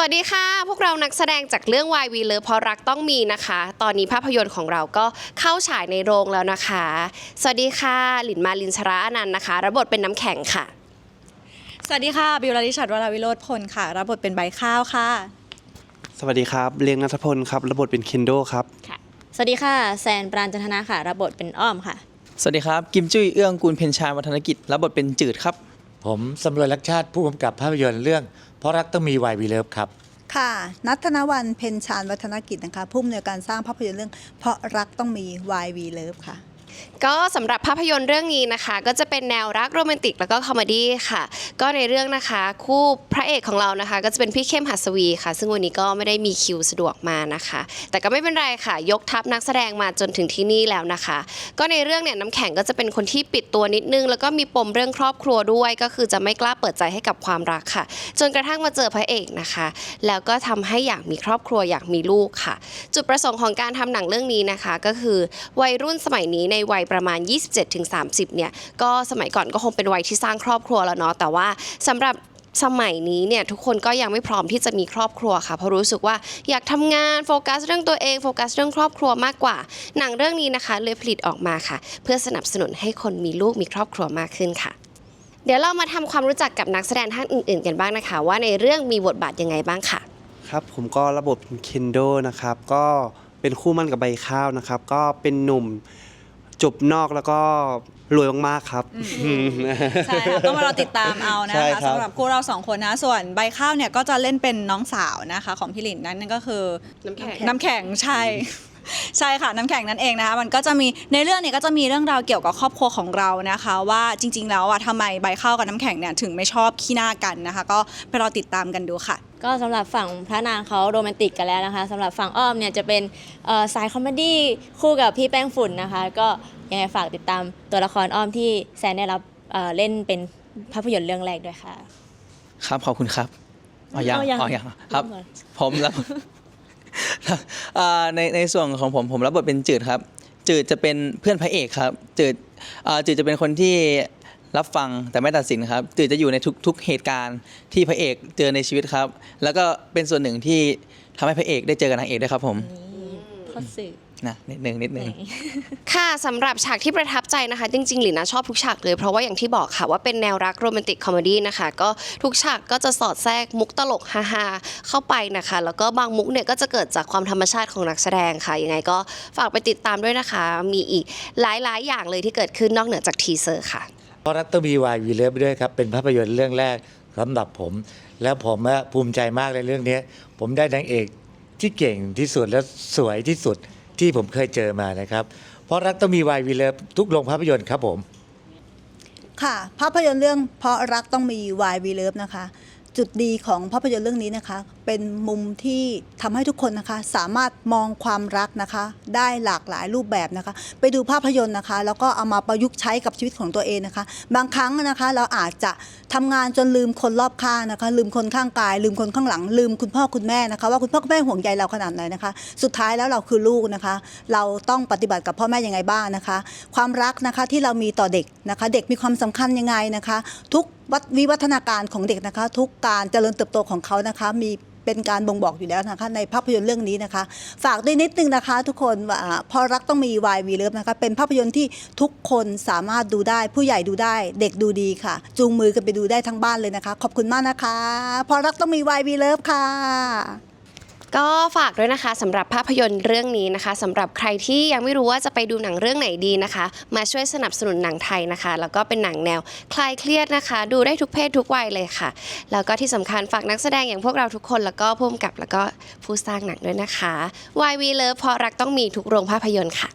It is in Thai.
สวัสดีค่ะ พวกเรานักแสดงจากเรื่อง Why We Love เพราะรักต้องมีนะคะ ตอนนี้ภาพยนตร์ของเราก็เข้าฉายในโรงแล้วนะคะ สวัสดีค่ะ หลินมาลินชราอนันต์นะคะ รับบทเป็นน้ำแข็งค่ะ สวัสดีค่ะ บิวลาลิชัดวราวิโรธพลค่ะ รับบทเป็นใบข้าวค่ะ สวัสดีครับ เลียงนัทพลครับระบบทเป็นเคนโดครับ สวัสดีค่ะ แซนปราณจันทนาค่ะ รับบทเป็นอ้อมค่ะ สวัสดีครับ กิมจุ้ยเอื้องกูลเพนชานวัฒนกิจรับบทเป็นจืดครับ ผมสำรวจรักชาติผู้กำกับภาพยนตร์เรื่อง เพราะรักต้องมีวายวีเลิฟครับ ค่ะนัทธนวันเพนชานวัฒนกิจนะคะผู้อำนวยการสร้างภาพยนตร์เรื่อง เพราะรักต้องมี YV Love ค่ะ ก็สำหรับภาพยนตร์เรื่องนี้นะคะ ก็จะเป็นแนวรักโรแมนติกแล้วก็คอมเมดี้ค่ะ ก็ในเรื่องนะคะคู่พระเอกของเรานะคะ ก็จะเป็นพี่เข้มหัสวีค่ะ ซึ่งวันนี้ก็ไม่ได้มีคิวสะดวกมานะคะ แต่ก็ไม่เป็นไรค่ะ ยกทัพนักแสดงมาจนถึงที่นี่แล้วนะคะ ก็ในเรื่องเนี่ยน้ำแข็งก็จะเป็นคนที่ปิดตัวนิดนึง แล้วก็มีปมเรื่องครอบครัวด้วย ก็คือจะไม่กล้าเปิดใจให้กับความรักค่ะ จนกระทั่งมาเจอพระเอกนะคะ แล้วก็ทำให้อยากมีครอบครัวอยากมีลูกค่ะ จุดประสงค์ของการทำหนังเรื่องนี้นะคะ ก็คือวัยรุ่นสมัยนี้ในวัยประมาณ 27-30 เนี่ย ก็สมัยก่อนก็คงเป็นวัยที่สร้างครอบครัวแล้วเนาะ แต่ว่าสำหรับสมัยนี้เนี่ยทุกคนก็ยังไม่พร้อมที่จะมีครอบครัวค่ะเพราะรู้สึกว่าอยากทำงานโฟกัสเรื่องตัวเองโฟกัสเรื่องครอบครัวมากกว่า หนังเรื่องนี้นะคะเลยผลิตออกมาค่ะ เพื่อสนับสนุนให้คนมีลูกมีครอบครัวมากขึ้นค่ะ เดี๋ยวเรามาทำความรู้จักกับนักแสดงท่านอื่น ๆ กันบ้างนะคะ ว่าในเรื่องมีบทบาทยังไงบ้างค่ะ ครับผมก็ระบบเป็นเคนโดนะครับก็เป็นคู่มั่นกับใบข้าวนะครับ ก็เป็นหนุ่ม จบนอกแล้วก็รวยมากๆครับ ใช่ค่ะต้องมารอติดตามเอานะใช่คะครับ สำหรับคู่เราสองคนนะ ส่วนใบข้าวเนี่ยก็จะเล่นเป็นน้องสาวนะคะของพี่หลินนั่นก็คือ น้ำแข็ง น้ำแข็งใช่ ใช่ค่ะน้ำแข็งนั่นเองนะคะมันก็จะมีในเรื่องเนี่ยก็จะมีเรื่องราวเกี่ยวกับครอบครัวของเรานะคะ ว่าจริง ๆ แล้วอะทำไมใบข้าวกับน้ำแข็งเนี่ยถึงไม่ชอบขี้หน้ากันนะคะ ก็ไปรอติดตามกันดูค่ะ ก็สำหรับฝั่งพระนางเขาโรแมนติกกันแล้วนะคะสำหรับฝั่งอ้อมเนี่ยจะเป็นเอ่อสายคอมเมดี้คู่กับพี่แป้งฝุ่นนะคะ ก็ยังไงฝากติดตามตัวละครอ้อมที่แซนได้รับเอ่อเล่นเป็นภาพยนตร์เรื่องแรกด้วยค่ะ ครับขอบคุณครับอ๋อยังเอายังอ๋อยังครับ เอาเหรอผมรับอ่าในในส่วนของผมผมรับบทเป็นจืดครับ จืดจะเป็นเพื่อนพระเอกครับ จืดอ่าจืดจะเป็นคนที่ รับฟังแต่ไม่ตัดสินครับจืดจะอยู่ในทุกทุกเหตุการณ์ที่พระเอกเจอในชีวิตครับ แล้วก็เป็นส่วนหนึ่งที่ทำให้พระเอกได้เจอกับนางเอกด้วยครับผมพอสื่อนะนิดหนึ่งนิดหนึ่ง ค่ะสำหรับฉากที่ประทับใจนะคะ จริงๆหลินนะชอบทุกฉากเลย เพราะว่าอย่างที่บอกค่ะว่าเป็นแนวรักโรแมนติกคอมเมดี้นะคะ ก็ทุกฉากก็จะสอดแทรกมุกตลกฮาๆเข้าไปนะคะ แล้วก็บางมุกเนี่ยก็จะเกิดจากความธรรมชาติของนักแสดงค่ะ ยังไงก็ฝากไปติดตามด้วยนะคะ มีอีกหลายๆ อย่างเลยที่เกิดขึ้นนอกเหนือจากทีเซอร์ค่ะเพ ราะรักต้องมีวายวีเลิฟด้วยครับ เป็นภาพยนตร์เรื่องแรกสำหรับผม แล้วผมภูมิใจมากเลยเรื่องนี้ ผมได้นางเอกที่เก่งที่สุดและสวยที่สุดที่ผมเคยเจอมานะครับ เพราะรักต้องมีวายวีเลิฟทุกโรงภาพยนตร์ครับผม ค่ะ ภาพยนตร์เรื่องเพราะรักต้องมีวายวีเลิฟนะคะ จุดดีของภาพยนตร์เรื่องนี้นะคะ เป็นมุมที่ทำให้ทุกคนนะคะ สามารถมองความรักนะคะ ได้หลากหลายรูปแบบนะคะ ไปดูภาพยนตร์นะคะ แล้วก็เอามาประยุกต์ใช้กับชีวิตของตัวเองนะคะ บางครั้งนะคะ เราอาจจะทำงานจนลืมคนรอบข้างนะคะ ลืมคนข้างกาย ลืมคนข้างหลัง ลืมคุณพ่อคุณแม่นะคะ ว่าคุณพ่อคุณแม่ห่วงใยเราขนาดไหนนะคะ สุดท้ายแล้วเราคือลูกนะคะ เราต้องปฏิบัติกับพ่อแม่ยังไงบ้างนะคะ ความรักนะคะที่เรามีต่อเด็กนะคะ เด็กมีความสำคัญยังไงนะคะ ทุก วัฒวิวัฒนาการของเด็กนะคะ ทุกการเจริญเติบโตของเขานะคะมีเป็นการบ่งบอกอยู่แล้วนะคะในภาพยนตร์เรื่องนี้นะคะ ฝากด้วยนิดนึงนะคะ ทุกคนว่าพอรักต้องมีวายวีเลิฟนะคะ เป็นภาพยนตร์ที่ทุกคนสามารถดูได้ ผู้ใหญ่ดูได้ เด็กดูดีค่ะ จูงมือกันไปดูได้ทั้งบ้านเลยนะคะ ขอบคุณมากนะคะ พอรักต้องมีวายวีเลิฟค่ะ ก็ฝากด้วยนะคะสำหรับภาพยนตร์เรื่องนี้นะคะสำหรับใครที่ยังไม่รู้ว่าจะไปดูหนังเรื่องไหนดีนะคะ มาช่วยสนับสนุนหนังไทยนะคะ แล้วก็เป็นหนังแนวคลายเครียดนะคะ ดูได้ทุกเพศทุกวัยเลยค่ะ แล้วก็ที่สำคัญฝากนักแสดงอย่างพวกเราทุกคน แล้วก็ผู้กำกับแล้วก็ผู้สร้างหนังด้วยนะคะ YV Love เพราะรักต้องมีทุกโรงภาพยนตร์ค่ะ